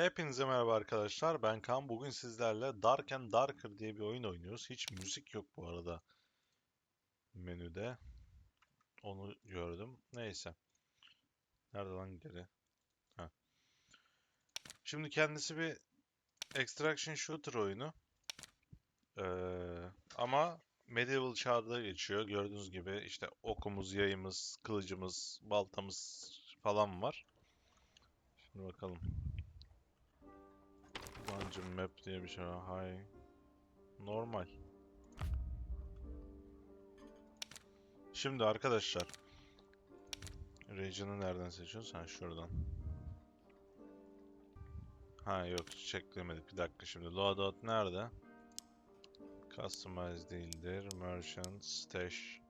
Hepinize merhaba arkadaşlar. Ben Kaan. Bugün sizlerle Dark and Darker diye bir oyun oynuyoruz. Hiç müzik yok bu arada menüde. Onu gördüm. Neyse. Nerede lan geri? Ha. Şimdi kendisi bir extraction shooter oyunu. Ee, ama medieval çağda geçiyor. Gördüğünüz gibi işte okumuz, yayımız, kılıcımız, baltamız falan var. Şimdi bakalım. Dungeon map diye bir şey var. Hay. Normal. Şimdi arkadaşlar. Region'ı nereden seçiyoruz? Ha şuradan. Ha yok çeklemedik. Bir dakika şimdi. Loadout nerede? Customize değildir. Merchant, Stash.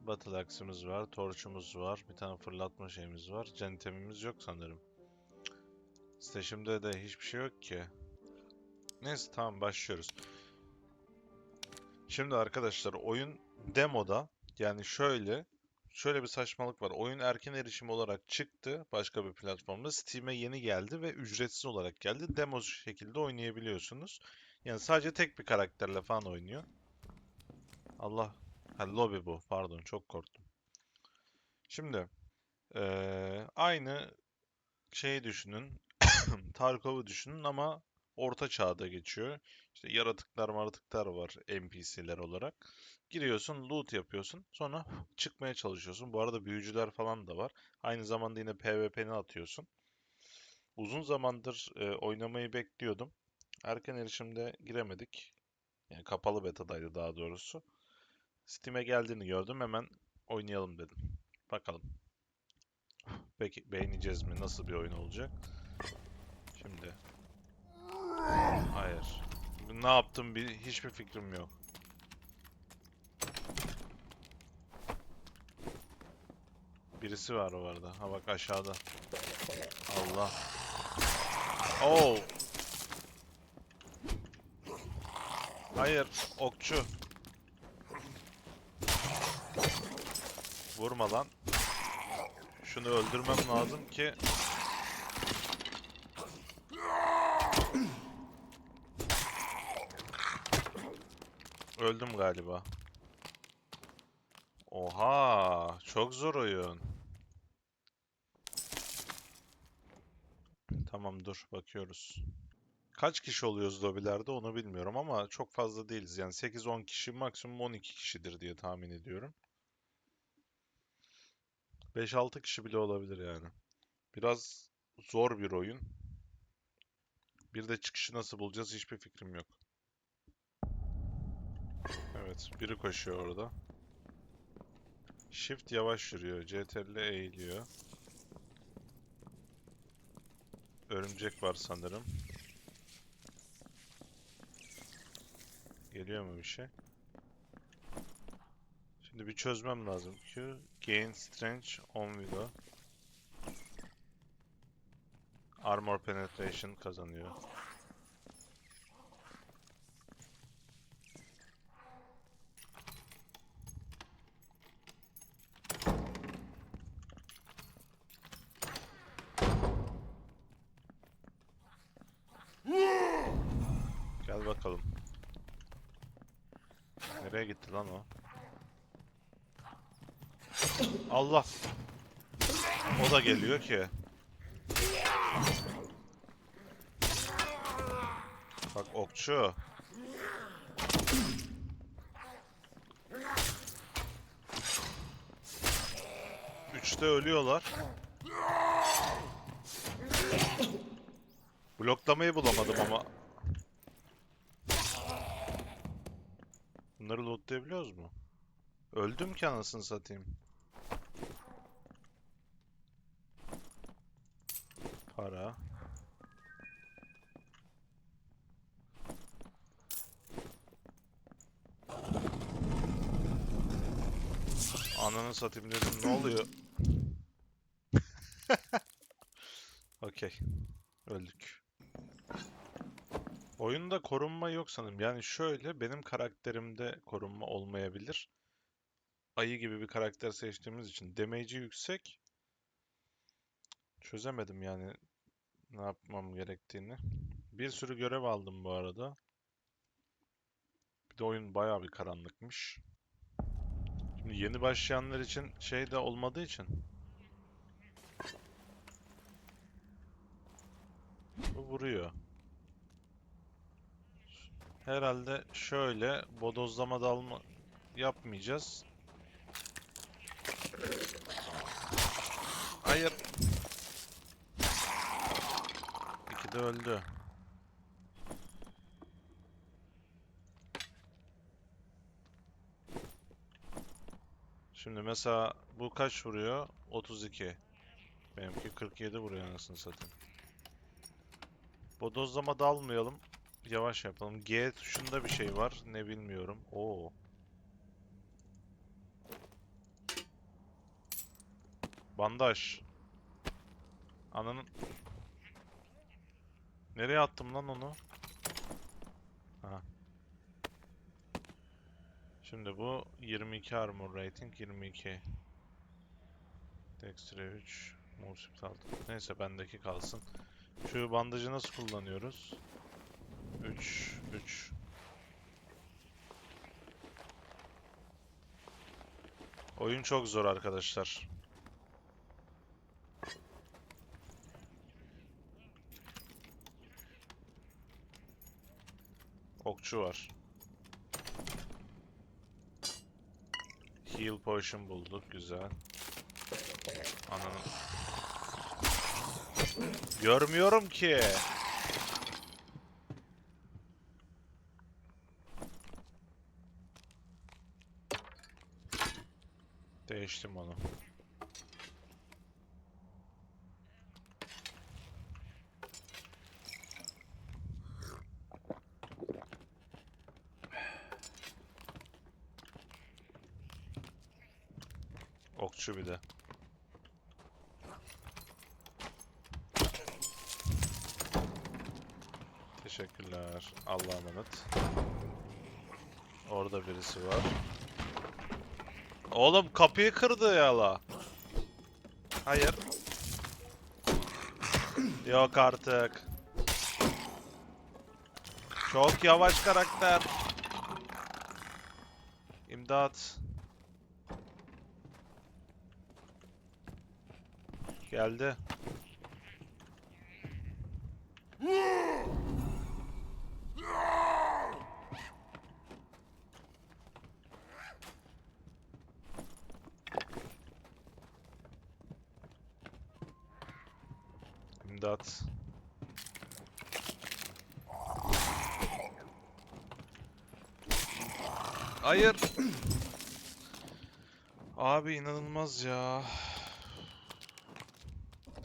Battle Axe'imiz var. Torch'umuz var. Bir tane fırlatma şeyimiz var. Centemimiz yok sanırım. Stash'imde de hiçbir şey yok ki. Neyse tamam başlıyoruz. Şimdi arkadaşlar oyun demoda yani şöyle şöyle bir saçmalık var. Oyun erken erişim olarak çıktı başka bir platformda. Steam'e yeni geldi ve ücretsiz olarak geldi. Demo şekilde oynayabiliyorsunuz. Yani sadece tek bir karakterle falan oynuyor. Allah. Ha lobby bu. Pardon çok korktum. Şimdi eee, aynı şeyi düşünün. Tarkov'u düşünün ama orta çağda geçiyor. İşte yaratıklar maratıklar var NPC'ler olarak. Giriyorsun, loot yapıyorsun. Sonra çıkmaya çalışıyorsun. Bu arada büyücüler falan da var. Aynı zamanda yine PvP'ni atıyorsun. Uzun zamandır e, oynamayı bekliyordum. Erken erişimde giremedik. Yani kapalı betadaydı daha doğrusu. Steam'e geldiğini gördüm. Hemen oynayalım dedim. Bakalım. Peki beğeneceğiz mi? Nasıl bir oyun olacak? Şimdi. Hayır. Ne yaptım bir hiçbir fikrim yok. Birisi var o arada. Ha bak aşağıda. Allah. Oo. Hayır, okçu. Vurma lan. Şunu öldürmem lazım ki Öldüm galiba. Oha, çok zor oyun. Tamam dur, bakıyoruz. Kaç kişi oluyoruz lobilerde onu bilmiyorum ama çok fazla değiliz. Yani 8-10 kişi, maksimum 12 kişidir diye tahmin ediyorum. 5-6 kişi bile olabilir yani. Biraz zor bir oyun. Bir de çıkışı nasıl bulacağız hiçbir fikrim yok. Evet, biri koşuyor orada. Shift yavaş yürüyor, CTRL eğiliyor. Örümcek var sanırım. Geliyor mu bir şey? Şimdi bir çözmem lazım. Q, gain strength on video. Armor penetration kazanıyor. Gel bakalım. Nereye gitti lan o? Allah! O da geliyor ki. Bak okçu. Üçte ölüyorlar. Bloklamayı bulamadım ama. Bunları lootlayabiliyoruz mu? Öldüm ki anasını satayım. Para. Ananı satayım dedim ne oluyor? Okey. Öldük. Oyunda korunma yok sanırım. Yani şöyle benim karakterimde korunma olmayabilir. Ayı gibi bir karakter seçtiğimiz için damage'i yüksek. Çözemedim yani. ne yapmam gerektiğini. Bir sürü görev aldım bu arada. Bir de oyun bayağı bir karanlıkmış. Şimdi yeni başlayanlar için şey de olmadığı için. Bu vuruyor. Herhalde şöyle bodozlama dalma yapmayacağız. Hayır. De öldü. Şimdi mesela bu kaç vuruyor? 32. Benimki 47 vuruyor anasını satayım. Bodozlama dalmayalım. Yavaş yapalım. G tuşunda bir şey var. Ne bilmiyorum. Oo. Bandaj. Ananın... Nereye attım lan onu? Ha. Şimdi bu 22 armor rating 22. Dextre 3. Move speed 6. Neyse bendeki kalsın. Şu bandajı nasıl kullanıyoruz? 3 3 Oyun çok zor arkadaşlar. Okçu var. Heal potion bulduk. Güzel. Ananı. Görmüyorum ki. Değiştim onu. Okçu bir de. Teşekkürler. Allah'a emanet. Orada birisi var. Oğlum kapıyı kırdı ya la. Hayır. Yok artık. Çok yavaş karakter. İmdat. Geldi. İmdat. Hayır. Abi inanılmaz ya.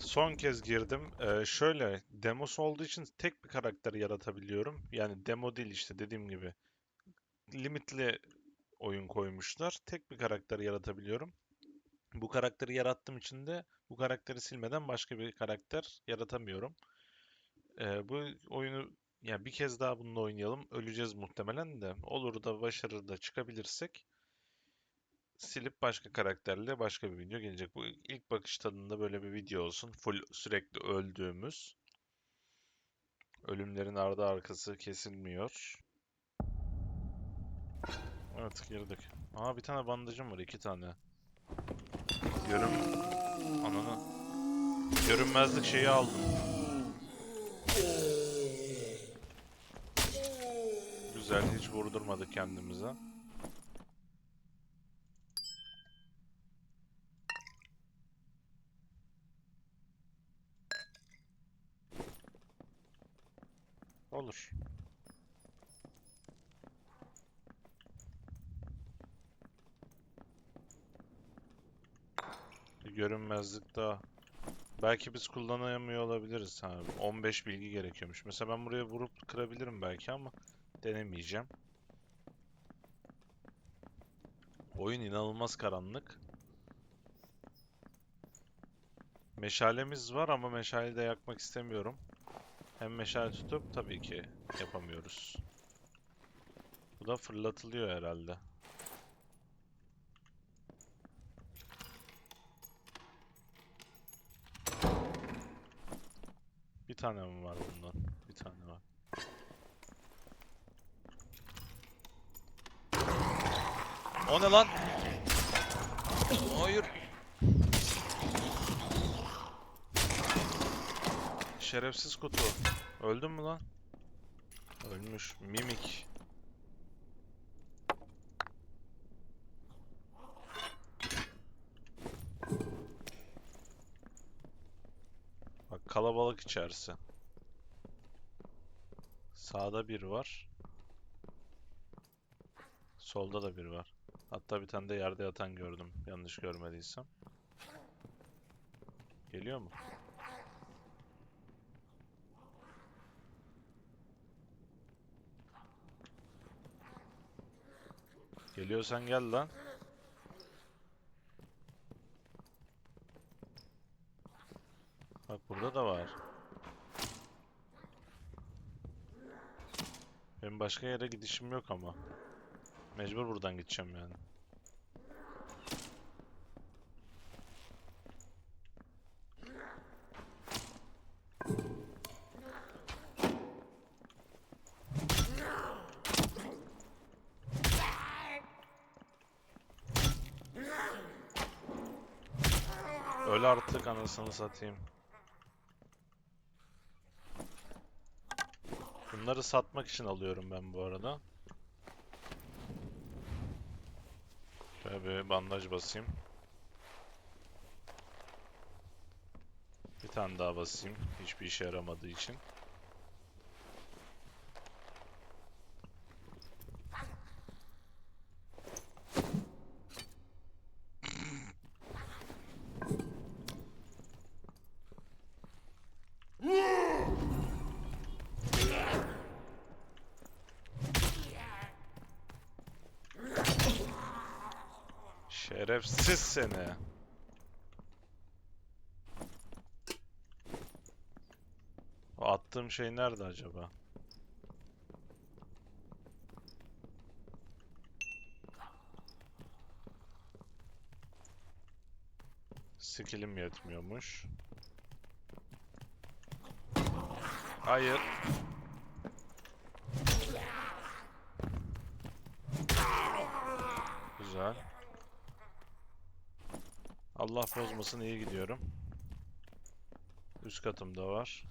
Son kez girdim. Ee, şöyle demos olduğu için tek bir karakter yaratabiliyorum. Yani demo değil işte dediğim gibi. Limitli oyun koymuşlar. Tek bir karakter yaratabiliyorum. Bu karakteri yarattığım için de bu karakteri silmeden başka bir karakter yaratamıyorum. Ee, bu oyunu yani bir kez daha bununla oynayalım. Öleceğiz muhtemelen de. Olur da başarır da çıkabilirsek silip başka karakterle başka bir video gelecek. Bu ilk bakış tadında böyle bir video olsun. Full sürekli öldüğümüz. Ölümlerin ardı arkası kesilmiyor. Evet girdik. Aa bir tane bandajım var. iki tane. Görün... Ananı. Görünmezlik şeyi aldım. Güzel hiç vurdurmadık kendimize. Olur. Görünmezlik daha. Belki biz kullanamıyor olabiliriz ha. 15 bilgi gerekiyormuş. Mesela ben buraya vurup kırabilirim belki ama denemeyeceğim. Oyun inanılmaz karanlık. Meşalemiz var ama meşaleyi de yakmak istemiyorum. Hem meşale tutup tabii ki yapamıyoruz. Bu da fırlatılıyor herhalde. Bir tane mi var bundan? Bir tane var. O ne lan? Hayır. Şerefsiz kutu. Öldün mü lan? Ölmüş. Mimik. Bak kalabalık içerisi. Sağda bir var. Solda da bir var. Hatta bir tane de yerde yatan gördüm. Yanlış görmediysem. Geliyor mu? Geliyorsan gel lan. Bak burada da var. Benim başka yere gidişim yok ama. Mecbur buradan gideceğim yani. Öl artık anasını satayım. Bunları satmak için alıyorum ben bu arada. Şöyle bir bandaj basayım. Bir tane daha basayım. Hiçbir işe yaramadığı için. Şerefsiz seni. O attığım şey nerede acaba? Skillim yetmiyormuş. Hayır. Güzel. Allah bozmasın iyi gidiyorum. Üst katımda var.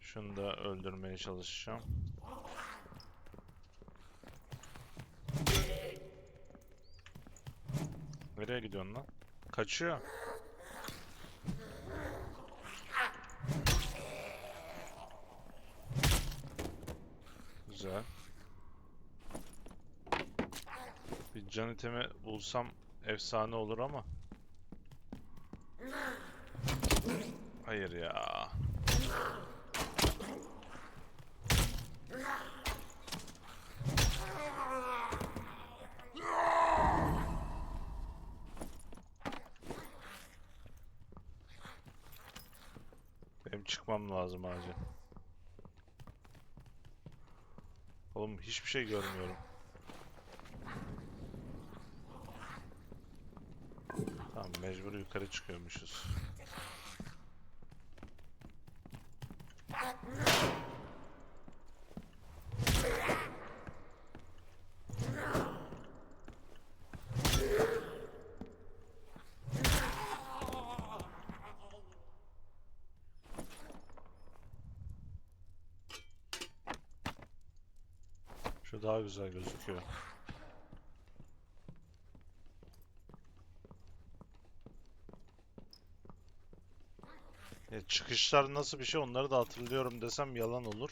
Şunu da öldürmeye çalışacağım. Nereye gidiyorsun lan? Kaçıyor. Güzel. Bir can itemi bulsam efsane olur ama. Hayır ya. Benim çıkmam lazım acil. Oğlum hiçbir şey görmüyorum. Tamam mecbur yukarı çıkıyormuşuz. Şu daha güzel gözüküyor. Çıkışlar nasıl bir şey onları da hatırlıyorum desem yalan olur.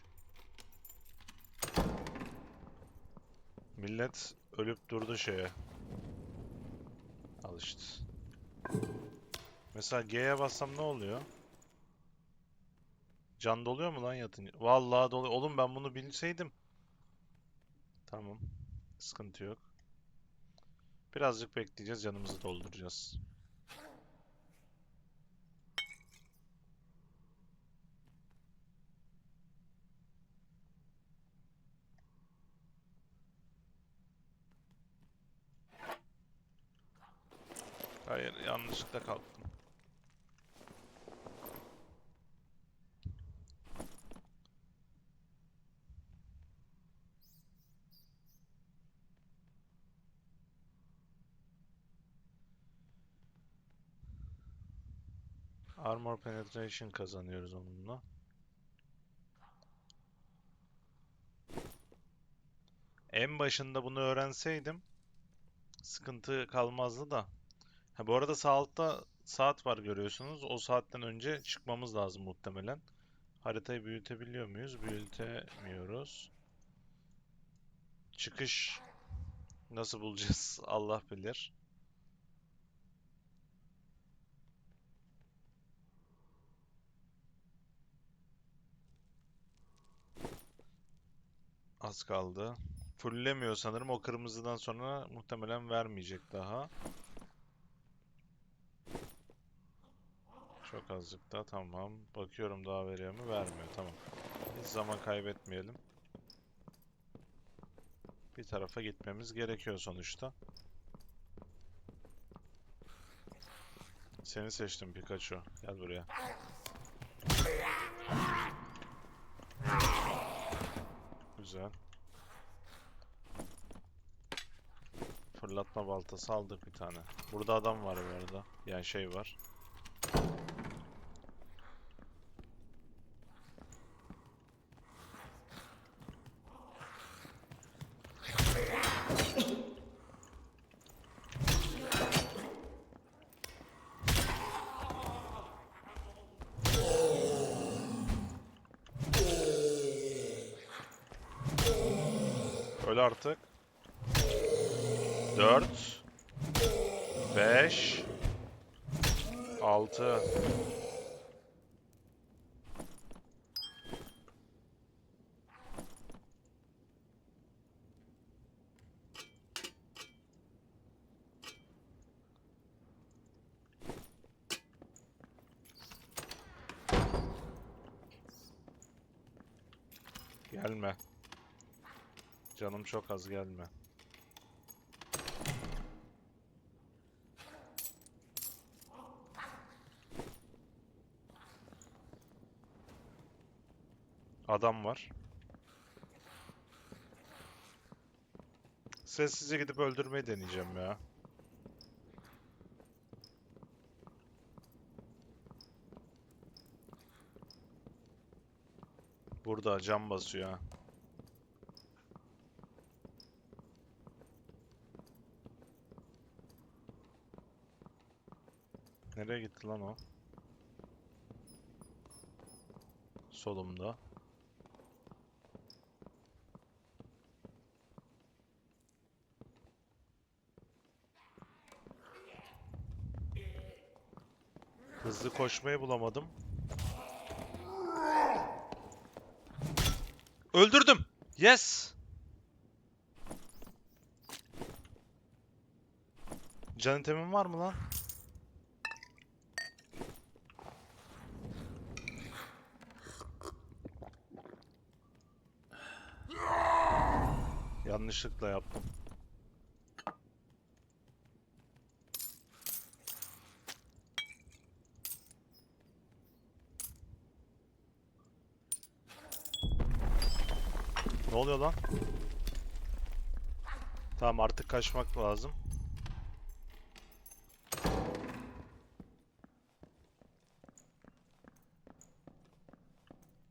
Millet ölüp durdu şeye. Al işte. Mesela G'ye bassam ne oluyor? Can doluyor mu lan yatınca? Vallahi doluyor. Oğlum ben bunu bilseydim. Tamam. Sıkıntı yok. Birazcık bekleyeceğiz. Canımızı dolduracağız. Hayır yanlışlıkla kalktım. Armor penetration kazanıyoruz onunla. En başında bunu öğrenseydim sıkıntı kalmazdı da. Ha, bu arada sağ saat var görüyorsunuz. O saatten önce çıkmamız lazım muhtemelen. Haritayı büyütebiliyor muyuz? Büyütemiyoruz. Çıkış nasıl bulacağız? Allah bilir. Az kaldı. Fullemiyor sanırım. O kırmızıdan sonra muhtemelen vermeyecek daha. Çok azıcık da tamam. Bakıyorum daha veriyor mu? Vermiyor. Tamam. Hiç zaman kaybetmeyelim. Bir tarafa gitmemiz gerekiyor sonuçta. Seni seçtim Pikachu. Gel buraya. Güzel. Fırlatma baltası aldık bir tane. Burada adam var bu arada. Yani şey var. Öl artık. 4 5 6 Gelme. Canım çok az gelme. Adam var. Sessizce gidip öldürmeyi deneyeceğim ya. Burada cam basıyor. Nereye gitti lan o? Solumda. Hızlı koşmayı bulamadım. Öldürdüm. Yes. Can itemin var mı lan? Yanlışlıkla yaptım. Ne oluyor lan? Tamam artık kaçmak lazım.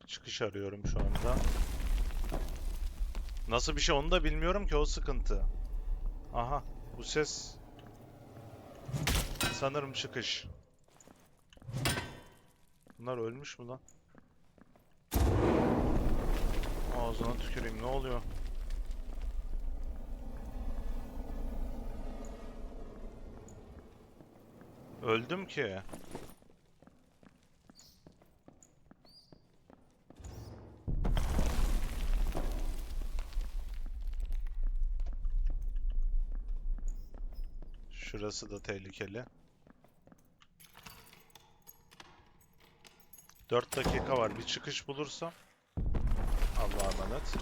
Çıkış arıyorum şu anda. Nasıl bir şey onu da bilmiyorum ki o sıkıntı. Aha bu ses sanırım çıkış. Bunlar ölmüş mü lan? Ağzına tüküreyim ne oluyor? Öldüm ki. Şurası da tehlikeli. 4 dakika var. Bir çıkış bulursam. Allah'a emanet.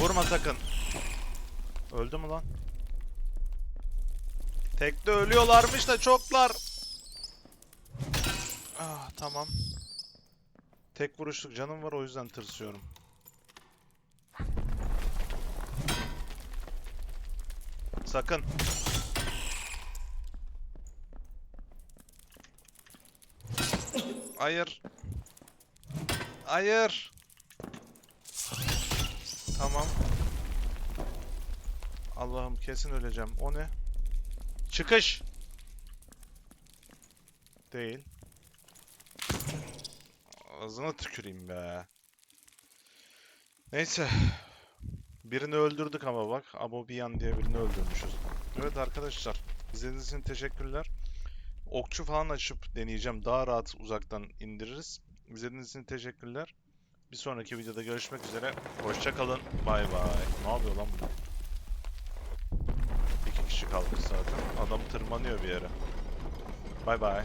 Vurma sakın. Öldü mü lan? Tekte ölüyorlarmış da çoklar. Ah tamam. Tek vuruşluk canım var o yüzden tırsıyorum. Sakın. Hayır. Hayır. Tamam. Allah'ım kesin öleceğim. O ne? Çıkış. Değil. Ağzına tüküreyim be. Neyse. Birini öldürdük ama bak. Abobiyan diye birini öldürmüşüz. Evet arkadaşlar. İzlediğiniz için teşekkürler. Okçu falan açıp deneyeceğim. Daha rahat uzaktan indiririz. İzlediğiniz için teşekkürler. Bir sonraki videoda görüşmek üzere. Hoşça kalın. Bay bay. Ne yapıyor lan bu? İki kişi kalmış zaten. Adam tırmanıyor bir yere. Bay bay.